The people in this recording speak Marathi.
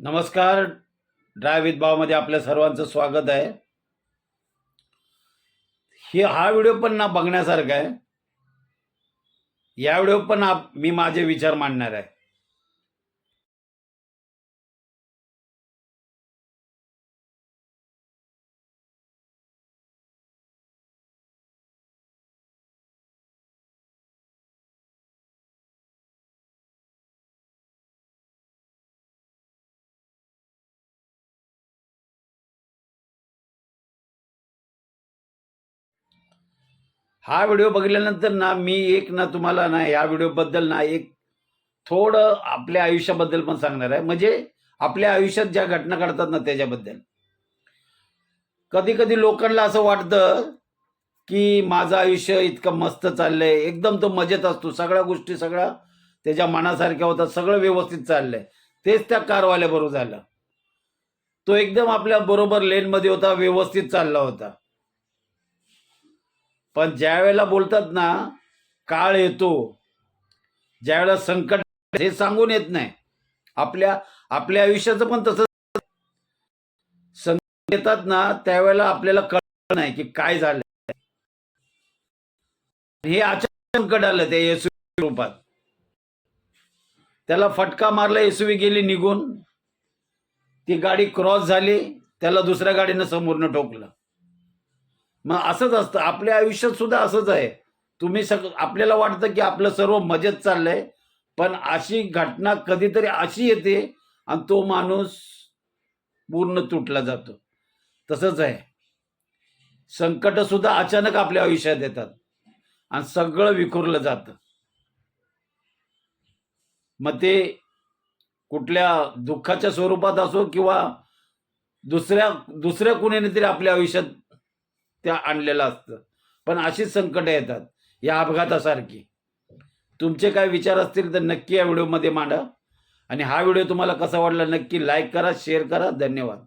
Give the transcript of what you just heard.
नमस्कार. ड्राय विथ भावमध्ये आपल्या सर्वांचं स्वागत आहे. हे हा व्हिडिओ पण ना बघण्यासारखा आहे. या व्हिडिओ पण आप मी माझे विचार मांडणार आहे. हा व्हिडिओ बघितल्यानंतर ना मी एक ना तुम्हाला ना या व्हिडिओबद्दल ना एक थोडं आपल्या आयुष्याबद्दल पण सांगणार आहे. म्हणजे आपल्या आयुष्यात ज्या घटना घडतात ना त्याच्याबद्दल. कधी कधी लोकांना असं वाटतं की माझं आयुष्य इतकं मस्त चाललंय. एकदम तो मजेत असतो. सगळ्या गोष्टी सगळ्या त्याच्या मनासारख्या होतात. सगळं व्यवस्थित चाललंय. तेच त्या कारवाल्या बरोबर झालं. तो एकदम आपल्या बरोबर लेनमध्ये होता व्यवस्थित चालला होता. पण ज्या वेळेला बोलतात ना काळ येतो ज्यावेळेला संकट हे सांगून येत नाही. आपल्या आपल्या आयुष्याचं पण तसं संकट येतात ना त्यावेळेला आपल्याला कळलं नाही की काय झालं हे अचानक संकट आलं त्या येसुवी रूपात. त्याला फटका मारला येसुवी गेली निघून. ती गाडी क्रॉस झाली त्याला दुसऱ्या गाडीनं समोरनं ठोकलं. मग असंच असतं. आपल्या आयुष्यात सुद्धा असंच आहे. तुम्ही सग आपल्याला वाटतं की आपलं सर्व मजेत चाललंय पण अशी घटना कधीतरी अशी येते आणि तो माणूस पूर्ण तुटला जातो. तसंच आहे. संकट सुद्धा अचानक आपल्या आयुष्यात येतात आणि सगळं विखुरलं जातं. मग ते कुठल्या दुःखाच्या स्वरूपात असो किंवा दुसऱ्या दुसऱ्या कुणीने तरी आपल्या आयुष्यात त्या आणलेलं असतं. पण अशीच संकटं येतात या अपघातासारखी. तुमचे काय विचार असतील तर नक्की या व्हिडिओमध्ये मांडा. आणि हा व्हिडिओ तुम्हाला कसा वाटला नक्की लाईक करा शेअर करा. धन्यवाद.